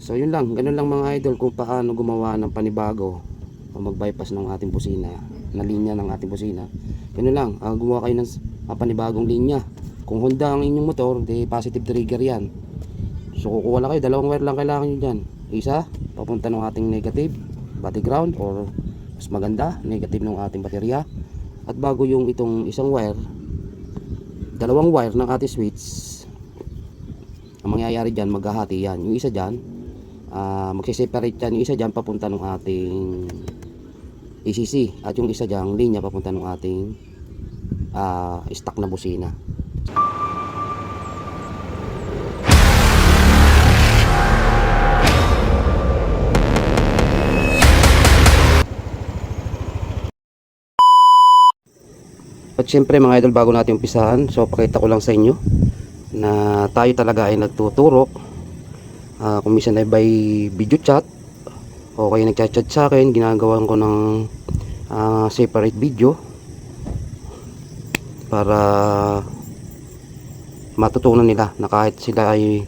So yun lang, ganun lang mga idol kung paano gumawa ng panibago o mag-bypass ng ating busina, na linya ng ating busina. Ganun lang, ah, gumawa kayo ng ah, panibagong linya. Kung Honda ang inyong motor, di positive trigger yan. So kukuha lang kayo, dalawang wire lang kailangan nyo dyan. Isa, papunta ng ating negative, body ground or mas maganda, negative ng ating baterya. At bago yung itong isang wire, dalawang wire ng ating switch, ang mangyayari dyan, maghahati yan. Yung isa dyan, ah magsiseparate yan. Yung isa dyan, papunta ng ating ECC. At yung isa dyan, linya, papunta ng ating ah stock na busina. At syempre mga idol bago natin umpisahan, so pakita ko lang sa inyo na tayo talaga ay nagtuturok. Ah, kung minsan ay by video chat o kaya nagchat-chat sa akin, ginagawan ko ng ah, separate video para matutunan nila na kahit sila ay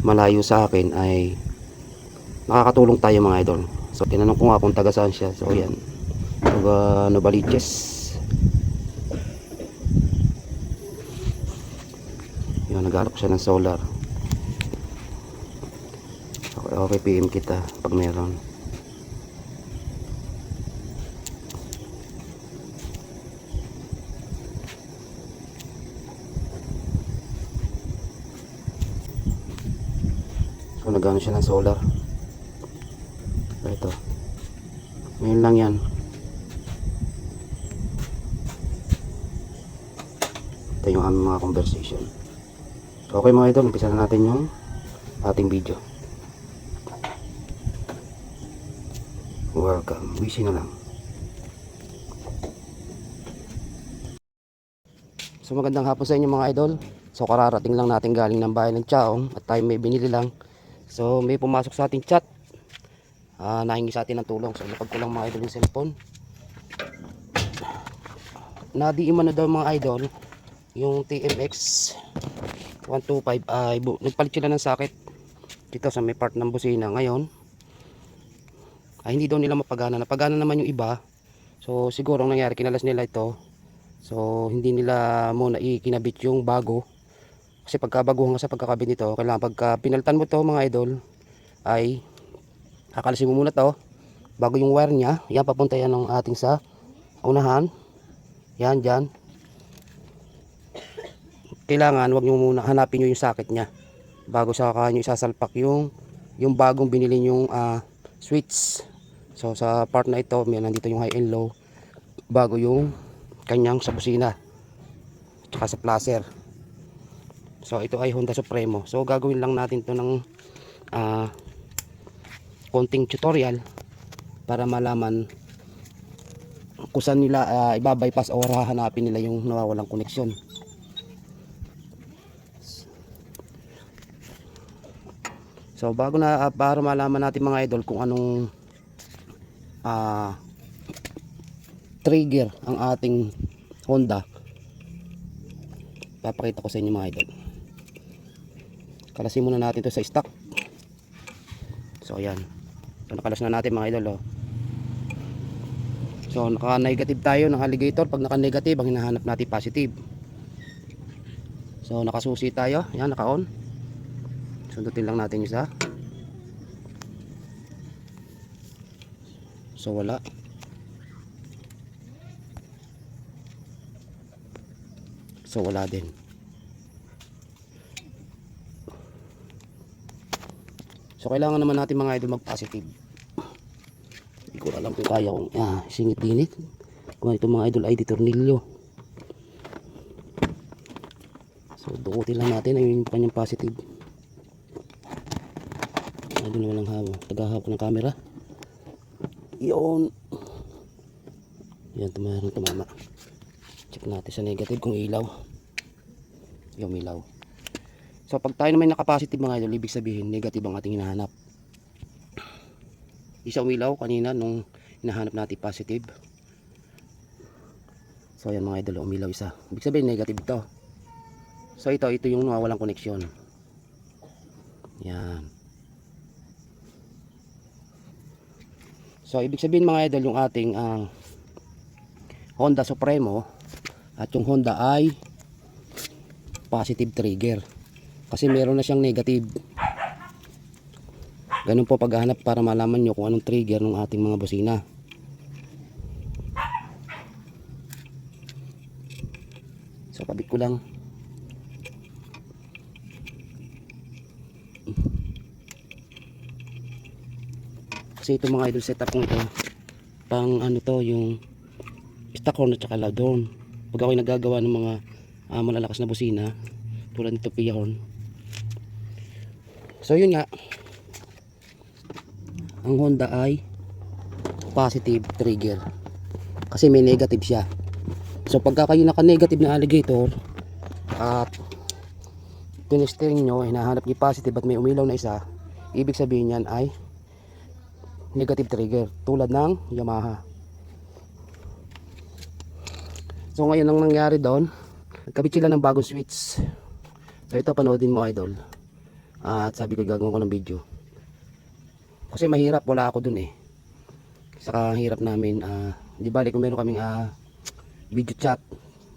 malayo sa akin ay nakakatulong tayo mga idol. So tinanong ko nga kung taga saan siya. So yan. Taga Novaliches. Yun, nagharap siya ng solar. Okay, PM kita pag meron. So, nagano siya ng solar. Ito. Ngayon lang yan. Ito yung aming mga conversation. Okay mga idol, umpisa na natin yung ating video. Welcome. Wishing na lang. So magandang hapon sa inyo mga idol. So kararating lang natin galing ng bahay ng Chaong at tayo may binili lang. So may pumasok sa ating chat. Ah, nahingi sa atin ng tulong. So lapag ko lang mga idol yung cellphone. Nadiiman na daw mga idol yung TMX 125 ay nagpalit sila ng socket dito sa may part ng busina ngayon ay hindi daw nila mapagana napagana naman yung iba. So siguro ang nangyari kinalas nila ito. So hindi nila muna ikinabit yung bago. Kasi pagkabaguhan ka sa pagkakabit nito kailangan pagka pinaltan mo to mga idol ay kakalasin mo muna to bago yung wire nya yan papunta yan ng ating sa unahan. Yan dyan. Kailangan wag nyo muna hanapin nyo yung socket nya bago sa kanyo isasalpak yung yung bagong binili yung switch so sa part na ito may nandito yung high and low bago yung kanyang sa busina tsaka sa placer. So ito ay Honda Supremo. So gagawin lang natin to ng ah, konting tutorial para malaman kung saan nila ah, ibabypass o hahanapin nila yung nawawalang koneksyon. So bago na ah, para malaman natin mga idol kung anong ah trigger ang ating Honda. Papakita ko sa inyo mga idol. Kalasin muna natin 'to sa stock. So ayan. So nakalas na natin mga idol oh. So naka-negative tayo ng alligator. Pag naka-negative ang hinahanap natin positive. So nakasusi tayo. Ayan naka-on. Sundutin lang natin isa. So wala. So wala din. So kailangan naman natin mga idol mag-positive. Hindi ko alam kung kaya kong ah, singit-init. Kung ito mga idol ay di tornilyo. So dukutin lang natin ayun yung kanyang positive. Doon walang hawa. Tagahawak ng camera. Yun. Yan, tumarang tumama. Check natin sa negative kung ilaw. Yung ilaw. So, pag tayo naman nakapositive mga idol, ibig sabihin, negative ang ating hinahanap. Isa umilaw kanina nung hinahanap natin positive. So, ayan mga idol, umilaw isa. Ibig sabihin, negative to. So, ito, ito yung nawawalang koneksyon. Yan. So ibig sabihin mga idol yung ating ang Honda Supremo at yung Honda ay positive trigger. Kasi meron na siyang negative. Ganun po paghahanap para malaman nyo kung anong trigger ng ating mga busina. So kabit ko lang. Kasi ito mga idol setup ko ito. Pang ano to yung horn at saka loud horn. Pag ako'y nagagawa ng mga ah, malalakas na busina tulad nito Pia horn. So yun nga. Ang Honda ay positive trigger. Kasi may negative siya. So pagka kayo naka-negative na alligator at pinestering nyo, hinahanap yung positive at may umilaw na isa, ibig sabihin yan ay negative trigger tulad ng Yamaha. So ngayon ang nangyari doon, nagkabit sila ng bagong switch. So ito panoodin mo idol. Ah, at sabi ko gagawin ko ng video. Kasi mahirap, wala ako dun eh. Saka hirap namin, ah, di bali kung meron kaming ah, video chat.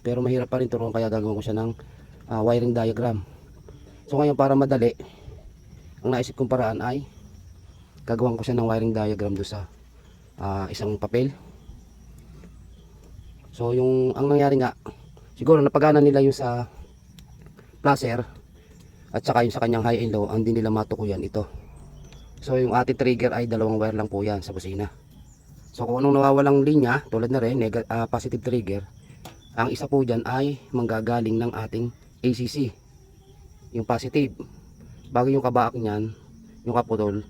Pero mahirap pa rin turuan kaya gagawin ko siya ng ah, wiring diagram. So ngayon para madali, ang naisip kong paraan ay gagawin ko siya ng wiring diagram do sa ah, isang papel. So yung ang nangyari nga, siguro napagana nila yung sa placer at saka yung sa kanyang high and low, ang di nila matukuyan ito. So yung ating trigger ay dalawang wire lang po yan sa busina. So kung anong nawawalang linya, tulad na rin, ah, positive trigger, ang isa po dyan ay manggagaling ng ating ACC. Yung positive. Bago yung kabaak niyan, yung kaputol,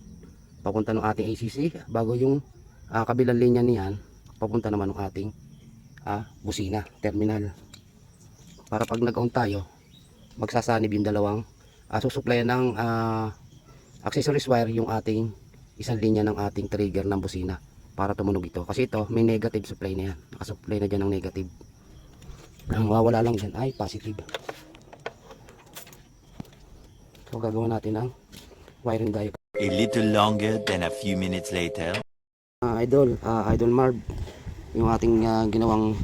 papunta ng ating ACC. Bago yung ah, kabilang linya niyan, papunta naman ng ating ah, busina, terminal. Para pag nag-on tayo, magsasanib yung dalawang uh, susuplayan ng ah, accessories wire yung ating isang linya ng ating trigger ng busina para tumunog ito. Kasi ito, may negative supply na yan. Nakasupply na dyan ng negative. Ang mawawala lang dyan ay positive. So gagawin natin ang wiring diagram. A little longer than a few minutes later. Ah, idol, ah, idol Marv, yung ating ah, ginawang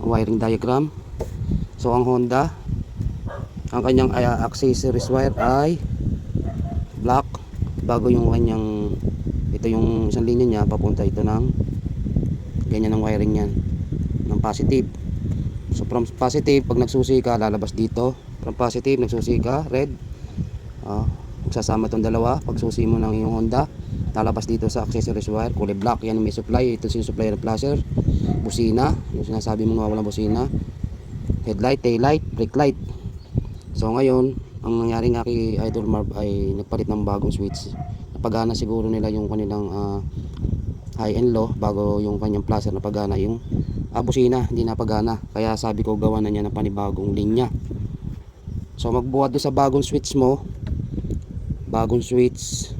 wiring diagram. So ang Honda, ang kanyang ah, accessories wire ay black bago yung kanyang ito yung isang linya niya papunta ito ng ganyan ang wiring niyan ng positive. So from positive pag nagsusi ka lalabas dito. From positive nagsusi ka red. Ah, magsasama tong dalawa pag susi mo ng iyong Honda lalabas dito sa accessories wire kulay black yan may supply ito sinusupply ng flasher busina yung sinasabi mo nga walang busina headlight, taillight, brake light. So ngayon ang nangyari nga kay Idol Marv ay nagpalit ng bagong switch. Napagana siguro nila yung kanilang ah, high and low bago yung kanyang flasher napagana yung ah, busina hindi napagana. Kaya sabi ko gawa na niya ng panibagong linya. So magbuhat doon sa bagong switch mo bagong switch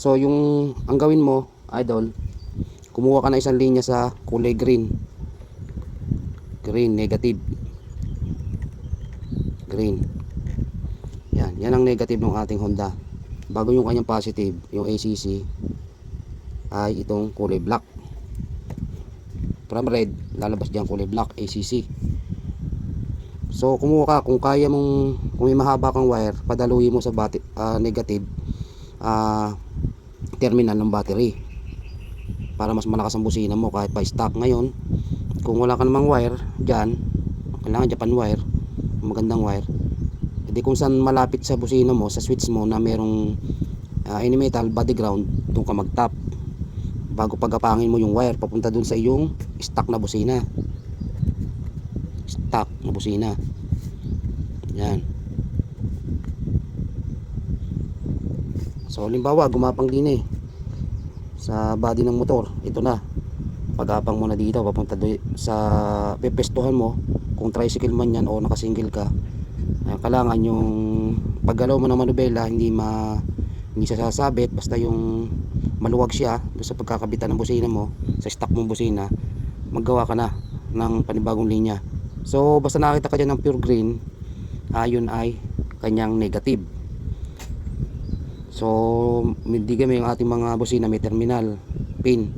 So yung ang gawin mo, idol, kumuha ka na isang linya sa kulay green. Green, negative. Green. Yan, yan ang negative ng ating Honda. Bago yung kanyang positive, yung ACC ay itong kulay black. From red, lalabas diyan kulay black ACC. So kumuha ka kung kaya mong kung may mahaba kang wire, padaluhin mo sa bati, ah, negative ah terminal ng battery. Para mas malakas ang busina mo kahit pa stock ngayon. Kung wala ka namang wire dyan kailangan Japan wire magandang wire. Hindi kung saan malapit sa busina mo sa switch mo na merong uh, any metal body ground doon ka mag tap bago pagapangin mo yung wire papunta dun sa iyong stock na busina stock na busina yan So limbawa gumapang din eh sa body ng motor. Ito na. Pagapang mo na dito papunta do sa pepestuhan mo kung tricycle man yan o nakasingle ka. Uh, kailangan yung paggalaw mo ng manubela hindi ma hindi sasabit basta yung maluwag siya doon sa pagkakabitan ng busina mo sa stock mong busina maggawa ka na ng panibagong linya So, basta nakita ka dyan ng pure green, ayon ay kanyang negative. So, hindi kami yung ating mga busina may terminal pin.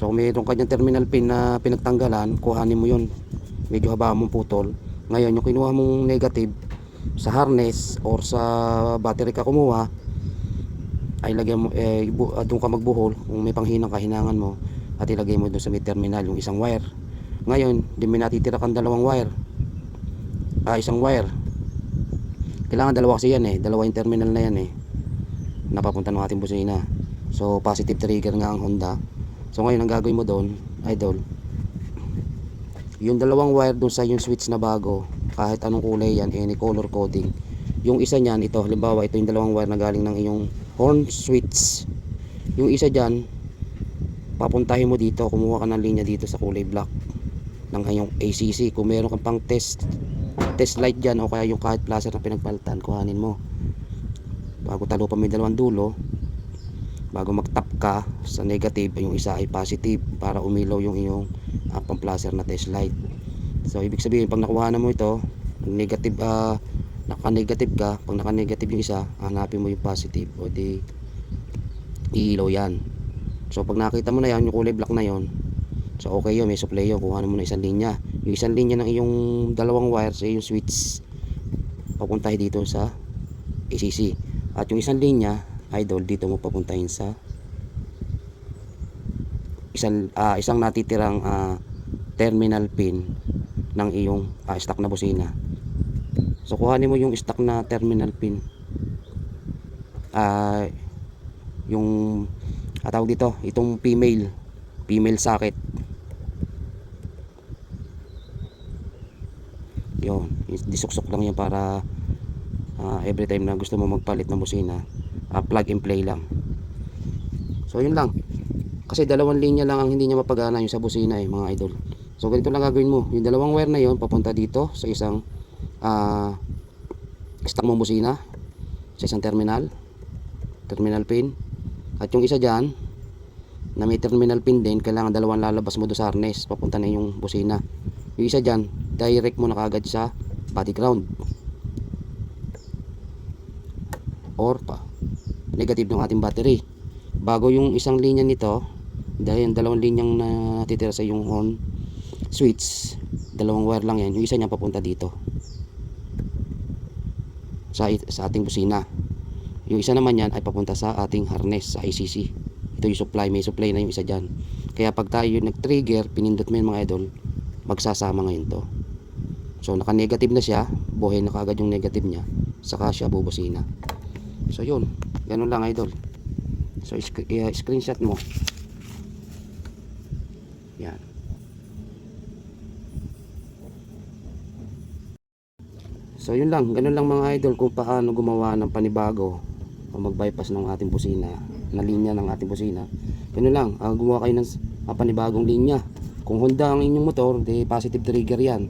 So, kung mayroon kanyang terminal pin na pinagtanggalan, kuhanin mo yun. Medyo haba mong putol. Ngayon, yung kinuha mong negative sa harness or sa battery ka kumuha, ay lagyan mo, eh, bu- ah, doon ka magbuhol kung may panghinang kahinangan mo at ilagay mo doon sa may terminal yung isang wire. Ngayon, di may natitira kang dalawang wire. Ah, isang wire. Kailangan dalawa kasi yan eh. Dalawa yung terminal na yan eh. Napapunta ng ating busina. So, positive trigger nga ang Honda. So, ngayon, ang gagawin mo doon, idol, yung dalawang wire doon sa yung switch na bago, kahit anong kulay yan, any color coding. Yung isa niyan, ito, halimbawa, ito yung dalawang wire na galing ng iyong horn switch. Yung isa dyan, papuntahin mo dito, kumuha ka ng linya dito sa kulay black ng iyong ACC. Kung meron kang pang test, test light dyan o kaya yung kahit placer na pinagpalitan, kuhanin mo. Bago talo pa may dalawang dulo, bago mag-tap ka sa negative, yung isa ay positive para umilaw yung iyong uh, pang placer na test light. So, ibig sabihin, pag nakuha na mo ito, negative, ah, naka-negative ka, pag naka-negative yung isa, hanapin mo yung positive o di iilaw yan. So pag nakita mo na yan, yung kulay black na yon, so okay yun, may supply yun, kuha mo na isang linya. Yung isang linya ng iyong dalawang wire sa yung switch, papuntahin dito sa ACC. At yung isang linya, idol, dito mo papuntahin sa isang, ah, isang natitirang ah, terminal pin ng iyong ah, stock na busina. So kuhanin mo yung stock na terminal pin. Ah, yung ah, tawag dito, itong female female socket. Yun, disuksok lang yan para ah, every time na gusto mo magpalit ng busina, ah, plug and play lang. So yun lang. Kasi dalawang linya lang ang hindi niya mapagana yung sa busina eh, mga idol. So ganito lang gagawin mo. Yung dalawang wire na yon papunta dito sa isang ah stock mong busina sa isang terminal terminal pin. At yung isa dyan na may terminal pin din kailangan dalawang lalabas mo do sa harness papunta na yung busina. Yung isa dyan direct mo na kagad sa body ground. Or pa negative ng ating battery. Bago yung isang linya nito dahil yung dalawang linyang natitira sa yung on switch dalawang wire lang yan yung isa niya papunta dito sa, sa ating busina. Yung isa naman yan ay papunta sa ating harness sa ICC ito yung supply may supply na yung isa dyan. Kaya pag tayo nag trigger pinindot mo yun mga idol magsasama ngayon to. So naka negative na siya buhay na kagad yung negative niya saka siya bubusina. So yun. Ganun lang idol. So sc- i- screenshot mo. Yan So yun lang, ganun lang mga idol kung paano gumawa ng panibago o mag-bypass ng ating busina, na linya ng ating busina. Ganun lang, ah, gumawa kayo ng ah, panibagong linya. Kung Honda ang inyong motor, di positive trigger yan.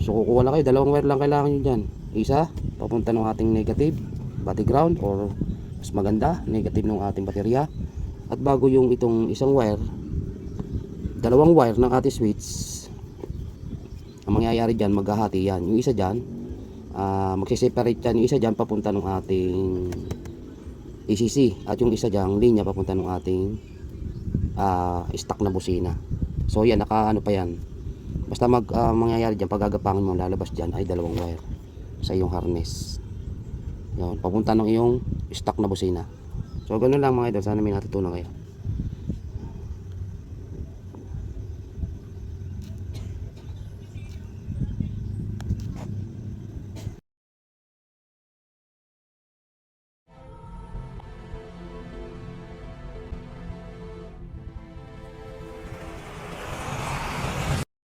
So kukuha lang kayo, dalawang wire lang kailangan nyo dyan. Isa, papunta ng ating negative, body ground or mas maganda, negative ng ating baterya. At bago yung itong isang wire, dalawang wire ng ating switch, ang mangyayari dyan, maghahati yan. Yung isa dyan, ah magsiseparate yan yung isa dyan papunta ng ating ECC at yung isa dyan linya papunta ng ating ah stock na busina. So yan naka ano pa yan. Basta mag ah, mangyayari dyan pagagapangin mo lalabas dyan ay dalawang wire sa iyong harness. Yun papunta ng iyong stock na busina. So ganun lang mga idol. Sana may natutunan kayo